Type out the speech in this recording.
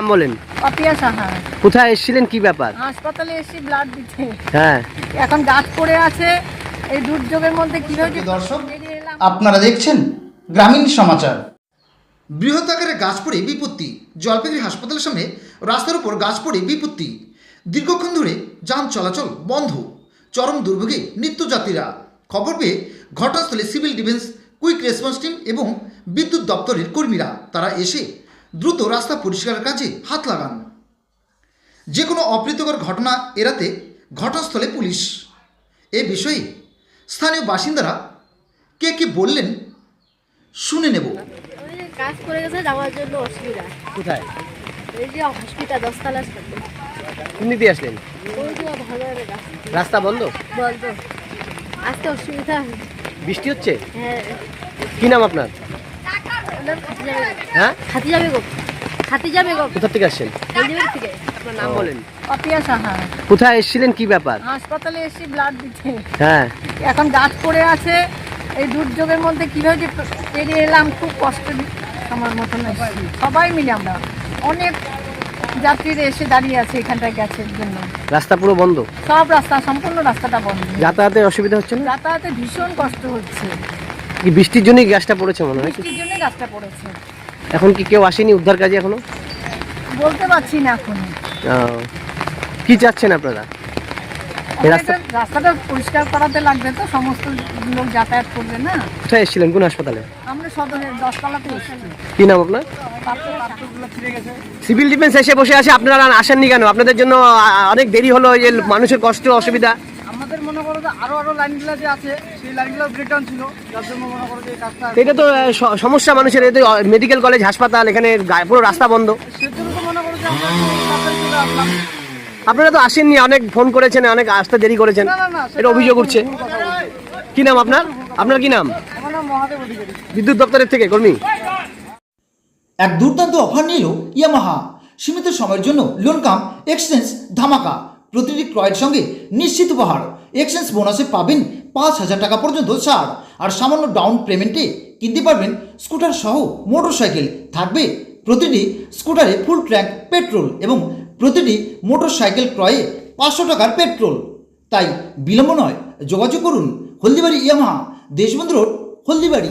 নাম বলেন। পাপিয়া সাহা। কোথায় এসেছিলেন? কি ব্যাপার? হাসপাতালে এসে ব্লাড দিতে হ্যাঁ। এখন গাছ পড়ে আছে। এই দুর্যোগের মধ্যে কীভাবে যে দর্শক? আপনারা দেখছেন গ্রামীণ সমাচার। বৃহৎ আকারে গাছ পড়ে বিপত্তি। জলপাইগুড়ি হাসপাতালের সামনে রাস্তার উপর গাছ পড়ে বিপত্তি। দীর্ঘক্ষণ ধরে যান চলাচল বন্ধ। চরম দুর্ভোগে নিত্যযাত্রীরা। খবর পেয়ে ঘটনাস্থলে civil defence quick response team এবং বিদ্যুৎ দপ্তরের কর্মীরা তারা এসে দ্রুত রাস্তা পরিষ্কারের কাজে হাত লাগান। যে কোনো অপ্রীতকর ঘটনা এড়াতে ঘটনাস্থলে পুলিশ। এ বিষয়ে স্থানীয় বাসিন্দারা কে কি বললেন শুনে নেব। কাজ করে গেছে যাওয়ার জন্য অসুবিধা। কোথায়? এই যে হসপিটাল কোন দিয়ে আসলেন? রাস্তা। বন্ধ? বলতো আসতে অসুবিধা। বৃষ্টি হচ্ছে? হ্যাঁ। কি নাম আপনার? হ্যাঁ? খাতি যাবে গো খাতি যাবে গো কোথা থেকে আসছেন থেকে। আপনার নাম বলেন। সাহা কোথায় এসেছিলেন কি ব্যাপার? হাসপাতালে এসে ব্লাড দিতে। হ্যাঁ। এখন গাছ পড়ে আছে। এই দুর্যোগের মধ্যে কীভাবে যে এলাম খুব কষ্ট আমার মতন সবাই মিলে আমরা। অনেক যাত্রীরা এসে দাঁড়িয়ে আছে এখানটায় গ্যাসের জন্য। রাস্তা পুরো বন্ধ? সব রাস্তা সম্পূর্ণ রাস্তাটা বন্ধ। যাতায়াতের অসুবিধা হচ্ছে না? যাতায়াতে ভীষণ কষ্ট হচ্ছে। কি বৃষ্টির জন্যই গ্যাসটা পড়েছে মনে হয় কি? বৃষ্টির জন্য গাছটা পড়েছে। এখন কি কেউ আসেনি উদ্ধার কাজে এখনও? বলতে পারছি না এখন কি চাচ্ছেন আপনারা? এই রাস্তা আমাদের রাস্তাটা পরিষ্কার করাতে লাগবে তো সমস্ত লোক যাতায়াত করবে না। কোথায় এসেছিলেন? কোন হাসপাতালে? আমরা সদরের দশতলাতে এসেছি। কি নাম আপনার? পাথর পাথরগুলো ছিঁড়ে গেছে। সিভিল ডিফেন্স এসে বসে আছে আপনারা আসেননি কেন? আপনাদের জন্য আ, অনেক দেরি হলো এই যে মানুষের কষ্ট অসুবিধা। মনে করো যে আরও আরও লাইনগুলো যে আছে সেই লাইনগুলো ব্রেকডাউন ছিল। যার জন্য মনে করো যে এই কাজটা এটা তো সমস্যা মানুষের এই মেডিকেল কলেজ হাসপাতাল এখানে পুরো রাস্তা বন্ধ। সেজন্য তো মনে করো যে আমরা তাড়াতাড়ি চলে আসলাম। আপনারা তো আসেননি অনেক ফোন করেছেন অনেক আসতে দেরি করেছেন। এটা অভিযোগ উঠছে। কি নাম আপনার? আপনার কি নাম? বিদ্যুৎ দপ্তরের থেকে কর্মী। এক দুর্দান্ত অফার নিল ইয়ামাহা। সীমিত সময়ের জন্য লোন কাম এক্সচেঞ্জ ধামাকা প্রতিটি ক্রয়ের সঙ্গে নিশ্চিত উপহার। এক্সচেঞ্জ বোনাসে পাবেন পাঁচ হাজার টাকা পর্যন্ত ছাড়। আর সামান্য ডাউন পেমেন্টে কিনতে পারবেন স্কুটার সহ মোটর সাইকেল থাকবে। প্রতিটি স্কুটারে ফুল ট্র্যাক পেট্রোল এবং প্রতিটি মোটর সাইকেল ক্রয়ে পাঁচশো টাকার পেট্রোল তাই বিলম্ব নয়, যোগাযোগ করুন হলদিবাড়ি ইয়ামা দেশবন্ধু রোড, হলদিবাড়ি।